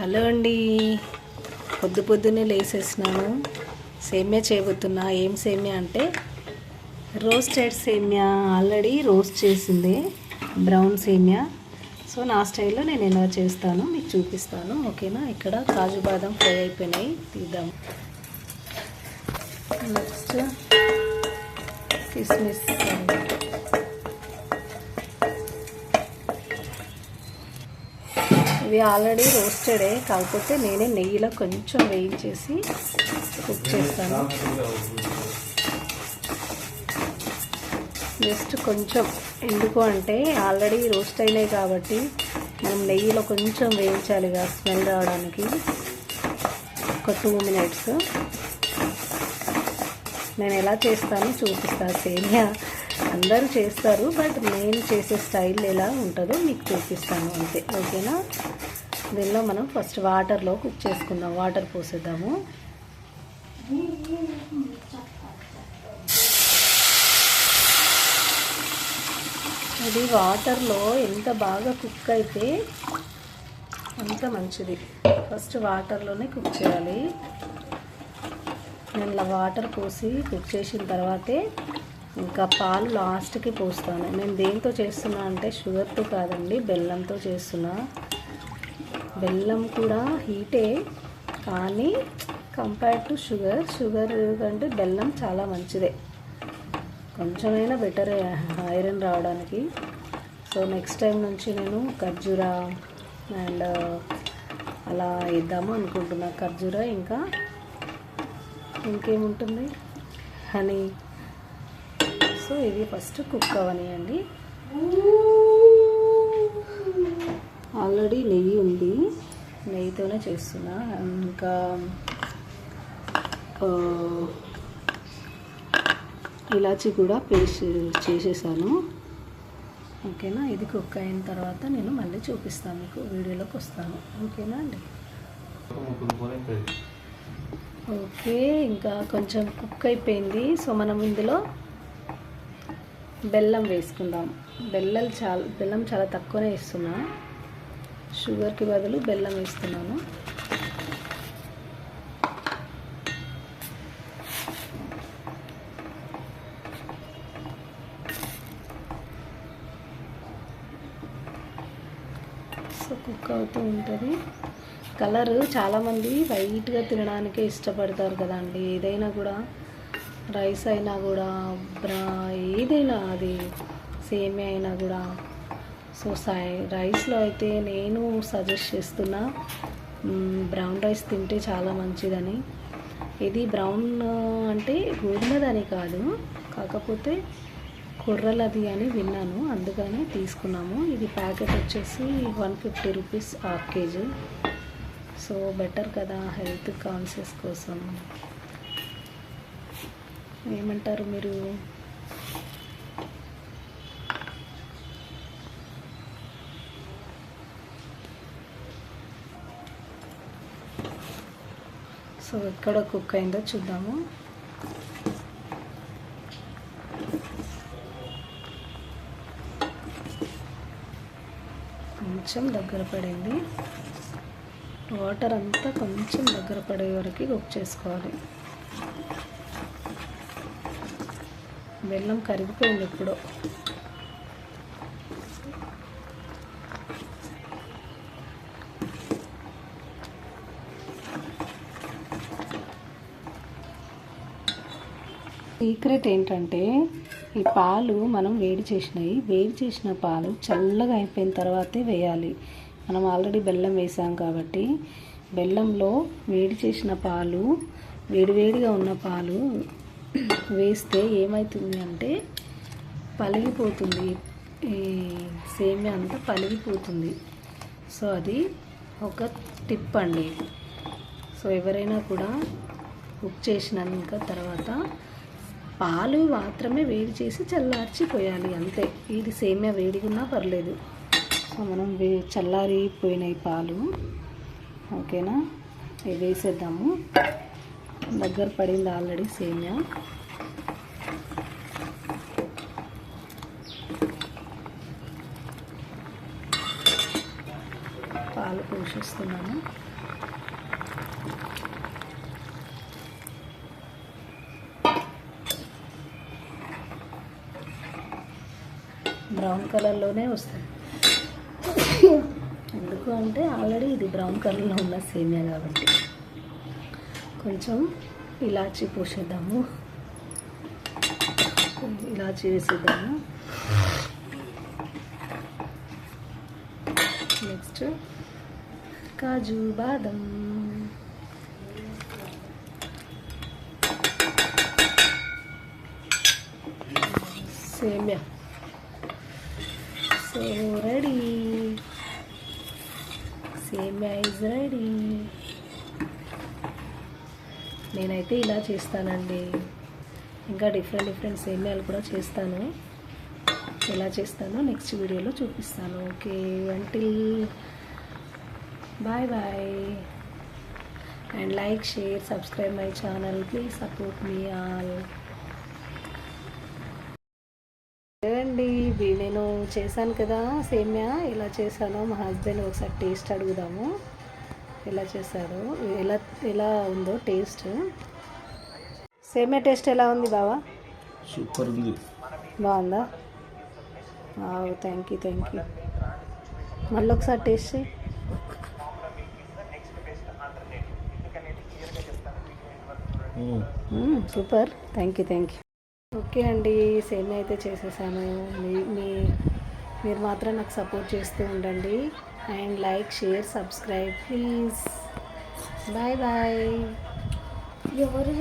Hello అండి. పొద్దు పొద్దున్నే లేసేసినాను. సేమ్యా చేయబోతున్నా. ఏం సేమ్యా అంటే రోస్టెడ్ సేమ్యా. ఆల్రెడీ రోస్ట్ చేసింది బ్రౌన్ సేమ్యా. సో నా స్టైల్లో నేను ఎలా చేస్తాను మీకు చూపిస్తాను. ఓకేనా? ఇక్కడ కాజు బాదం ఫ్రై అయిపోయినాయి. తీద్దాం. నెక్స్ట్ కిస్మిస్. ఇవి ఆల్రెడీ రోస్టెడే కాకపోతే నేనే నెయ్యిలో కొంచెం వేయించేసి కుక్ చేస్తాను. జస్ట్ కొంచెం ఎందుకు అంటే ఆల్రెడీ రోస్ట్ అయినాయి కాబట్టి మనం నెయ్యిలో కొంచెం వేయించాలి కదా స్మెల్ రావడానికి. ఒక టూ మినిట్స్. నేను ఎలా చేస్తానో చూపిస్తాను సేమియా. అందరూ చేస్తారు బట్ నేను చేసే స్టైల్ ఎలా ఉంటుందో మీకు చూపిస్తాను అంతే. ఓకేనా? దీనిలో మనం ఫస్ట్ వాటర్లో కుక్ చేసుకుందాం. వాటర్ పోసేద్దాము. ఇది వాటర్లో ఎంత బాగా కుక్ అయితే అంత మంచిది. ఫస్ట్ వాటర్లోనే కుక్ చేయాలి. నేను ఇలా వాటర్ పోసి కుక్ చేసిన తర్వాతే ఇంకా పాలు లాస్ట్కి పోస్తాను. నేను దేంతో చేస్తున్నా అంటే షుగర్తో కాదండి బెల్లంతో చేస్తున్నా. బెల్లం కూడా హీటే కానీ కంపేర్ టు షుగర్ షుగర్ కంటే బెల్లం చాలా మంచిదే. కొంచెమైనా బెటర్ ఐరన్ రావడానికి. సో నెక్స్ట్ టైం నుంచి నేను ఖర్జూరా అండ్ అలా వేద్దాము అనుకుంటున్నా. ఖర్జూరా ఇంకా ఇంకేముంటుంది? హనీ. సో ఇది ఫస్ట్ కుక్ అవనియండి. ఆల్రెడీ నెయ్యి నెయ్యితోనే చేస్తున్నా. ఇంకా ఇలాచి కూడా పేస్ట్ చేసేసాను. ఓకేనా? ఇది కుక్ అయిన తర్వాత నేను మళ్ళీ చూపిస్తాను మీకు వీడియోలోకి వస్తాను. ఓకేనా అండి? ఓకే ఇంకా కొంచెం కుక్ అయిపోయింది. సో మనం ఇందులో బెల్లం వేసుకుందాం. బెల్లం చాలా బెల్లం చాలా తక్కువనే ఇస్తున్నాం షుగర్కి బదులు బెల్లం వేస్తున్నాను. సో కుక్ అవుతూ ఉంటుంది. కలర్ చాలామంది వైట్గా తినడానికే ఇష్టపడతారు కదండి. ఏదైనా కూడా రైస్ అయినా కూడా బ్రా ఏదైనా అది సేమే అయినా కూడా సో సై రైస్లో అయితే నేను సజెస్ట్ చేస్తున్నా బ్రౌన్ రైస్ తింటే చాలా మంచిదని. ఇది బ్రౌన్ అంటే గోధుమదని కాదు కాకపోతే కుర్రలది అని విన్నాను అందుకని తీసుకున్నాము. ఇది ప్యాకెట్ వచ్చేసి one fifty rupees half KG. So better కదా హెల్త్ కాన్షియస్ కోసం. ఏమంటారు మీరు? సో ఎక్కడ కుక్ అయిందో చూద్దాము. కొంచెం దగ్గర పడింది. వాటర్ అంతా కొంచెం దగ్గర పడే వరకు కుక్ చేసుకోవాలి. బెల్లం కరిగిపోయింది ఇప్పుడు. సీక్రెట్ ఏంటంటే ఈ పాలు మనం వేడి చేసినాయి. వేడి చేసిన పాలు చల్లగా అయిపోయిన తర్వాతే వేయాలి. మనం ఆల్రెడీ బెల్లం వేసాం కాబట్టి బెల్లంలో వేడి చేసిన పాలు వేడివేడిగా ఉన్న పాలు వేస్తే ఏమవుతుంది అంటే పలిగిపోతుంది. ఈ సేమియా అంతా పలిగిపోతుంది. సో అది ఒక టిప్ అండి. సో ఎవరైనా కూడా కుక్ చేసినాక తర్వాత పాలు మాత్రమే వేడి చేసి చల్లార్చిపోయాలి అంతే. ఇది సేమియా వేడిగున్నా పర్లేదు. సో మనం వే చల్లారిపోయినాయి పాలు. ఓకేనా? ఇవి వేసేద్దాము. దగ్గర పడింది ఆల్రెడీ సేమియా. పాలు పోసి బ్రౌన్ కలర్లోనే వస్తుంది ఎందుకు అంటే ఆల్రెడీ ఇది బ్రౌన్ కలర్లో ఉన్న సేమియా కాబట్టి. కొంచెం ఇలాచి పోసేద్దాము. ఇలాచి వేసేద్దాము. నెక్స్ట్ కాజు బాదం. సేమ్యా. సో రెడీ సేమ్యా ఇస్ రెడీ నేనైతే ఇలా చేస్తానండి. ఇంకా డిఫరెంట్ డిఫరెంట్ సేమ్యాలు కూడా చేస్తాను. ఎలా చేస్తానో నెక్స్ట్ వీడియోలో చూపిస్తాను. Okay until bye bye and like share subscribe my channel please support me all నేను చేశాను కదా సేమ్యా ఎలా చేశానో మా హస్బెండ్ ఒకసారి టేస్ట్ అడుగుదాము. ఎలా చేశారో ఎలా ఎలా ఉందో టేస్ట్. సేమ్యా టేస్ట్ ఎలా ఉంది బావా? సూపర్ ఉంది. బాగుందా? థ్యాంక్ యూ థ్యాంక్ యూ మళ్ళీ ఒకసారి టేస్ట్ చేయి. Super. Thank you thank you okay అండి సేమ్ అయితే చేసేసాను. మీ మీ మీరు మాత్రం నాకు సపోర్ట్ చేస్తూ ఉండండి. And like share subscribe please. Bye bye. ఎవరు